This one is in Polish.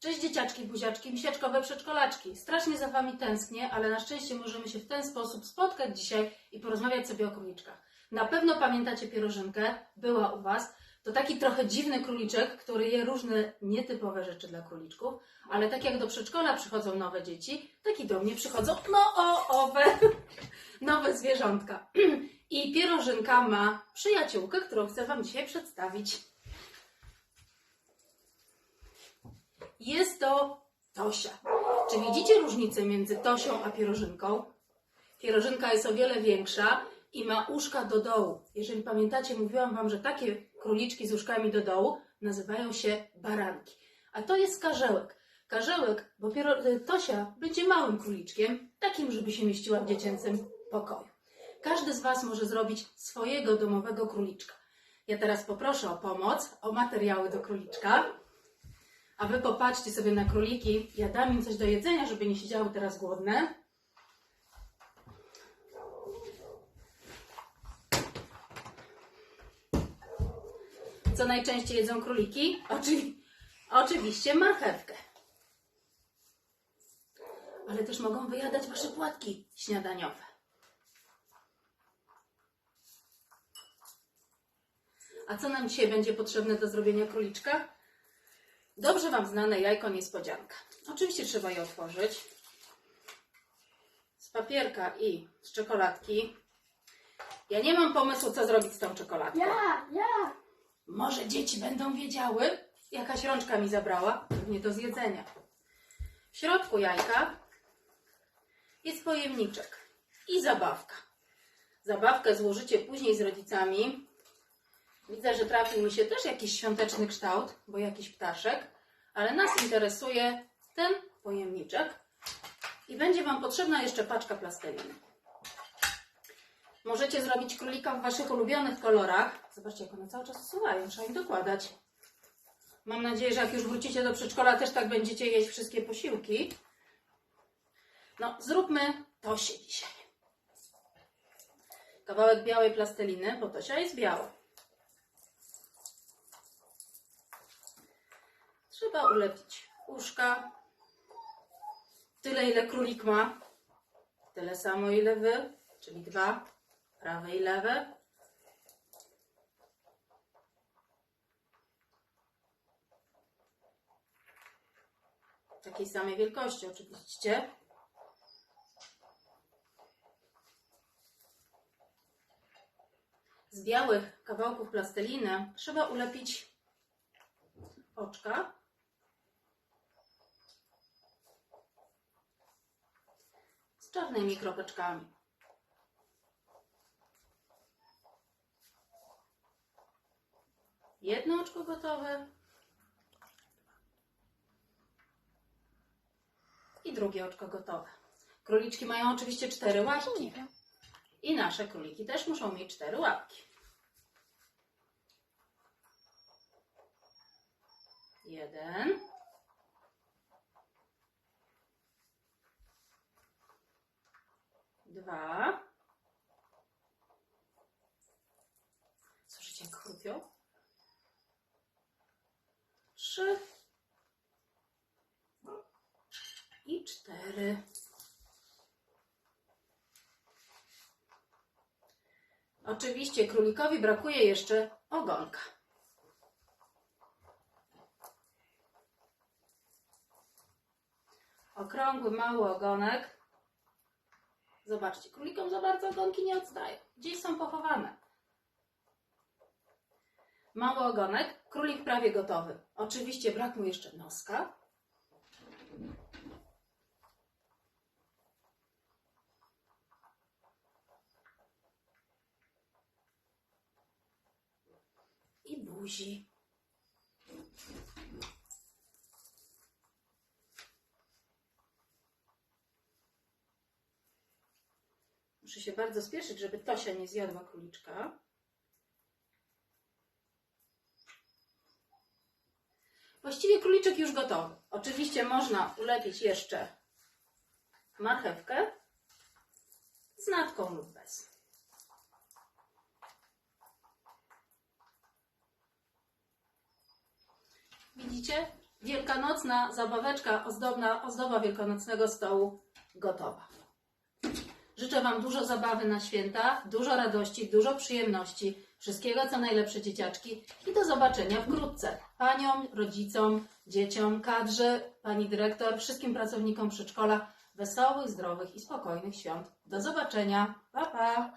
Cześć dzieciaczki, buziaczki, misiaczkowe przedszkolaczki. Strasznie za Wami tęsknię, ale na szczęście możemy się w ten sposób spotkać dzisiaj i porozmawiać sobie o króliczkach. Na pewno pamiętacie pierożynkę, była u Was. To taki trochę dziwny króliczek, który je różne nietypowe rzeczy dla króliczków, ale tak jak do przedszkola przychodzą nowe dzieci, tak i do mnie przychodzą, no o, owe, nowe zwierzątka. I pierożynka ma przyjaciółkę, którą chcę Wam dzisiaj przedstawić. Jest to Tosia. Czy widzicie różnicę między Tosią a pierożynką? Pierożynka jest o wiele większa i ma uszka do dołu. Jeżeli pamiętacie, mówiłam Wam, że takie króliczki z uszkami do dołu nazywają się baranki. A to jest karzełek. Karzełek, bo piero- Tosia będzie małym króliczkiem, takim, żeby się mieściła w dziecięcym pokoju. Każdy z Was może zrobić swojego domowego króliczka. Ja teraz poproszę o pomoc, o materiały do króliczka. A wy popatrzcie sobie na króliki. Ja dam im coś do jedzenia, żeby nie siedziały teraz głodne. Co najczęściej jedzą króliki? Oczywi- oczywiście marchewkę. Ale też mogą wyjadać wasze płatki śniadaniowe. A co nam dzisiaj będzie potrzebne do zrobienia króliczka? Dobrze Wam znane jajko niespodzianka. Oczywiście trzeba je otworzyć. Z papierka i z czekoladki. Ja nie mam pomysłu, co zrobić z tą czekoladką. Ja, ja. Może dzieci będą wiedziały. Jakaś rączka mi zabrała. Pewnie do zjedzenia. W środku jajka jest pojemniczek i zabawka. Zabawkę złożycie później z rodzicami. Widzę, że trafił mi się też jakiś świąteczny kształt, bo jakiś ptaszek, ale nas interesuje ten pojemniczek i będzie Wam potrzebna jeszcze paczka plasteliny. Możecie zrobić królika w Waszych ulubionych kolorach. Zobaczcie, jak one cały czas usuwają, trzeba im dokładać. Mam nadzieję, że jak już wrócicie do przedszkola, też tak będziecie jeść wszystkie posiłki. No, zróbmy Tosię dzisiaj. Kawałek białej plasteliny, bo Tosia jest biała. Trzeba ulepić uszka. Tyle, ile królik ma. Tyle samo, ile wy, czyli dwa, prawe i lewe. Takiej samej wielkości, oczywiście. Z białych kawałków plasteliny trzeba ulepić oczka. Z czarnymi kropeczkami. Jedno oczko gotowe. I drugie oczko gotowe. Króliczki mają oczywiście cztery łapki. I nasze króliki też muszą mieć cztery łapki. Jeden. Dwa. Słyszycie, jak chrupią? Trzy. I cztery. Oczywiście królikowi brakuje jeszcze ogonka. Okrągły, mały ogonek. Zobaczcie, królikom za bardzo ogonki nie odstają. Gdzieś są pochowane. Mały ogonek, królik prawie gotowy. Oczywiście brak mu jeszcze noska. I buzi. Muszę się bardzo spieszyć, żeby Tosia nie zjadła króliczka. Właściwie króliczek już gotowy. Oczywiście można ulepić jeszcze marchewkę z natką lub bez. Widzicie? Wielkanocna zabaweczka, ozdobna, ozdoba wielkanocnego stołu gotowa. Życzę Wam dużo zabawy na święta, dużo radości, dużo przyjemności, wszystkiego co najlepsze dzieciaczki i do zobaczenia wkrótce. Paniom, rodzicom, dzieciom, kadrze, Pani Dyrektor, wszystkim pracownikom przedszkola wesołych, zdrowych i spokojnych świąt. Do zobaczenia. Pa, pa!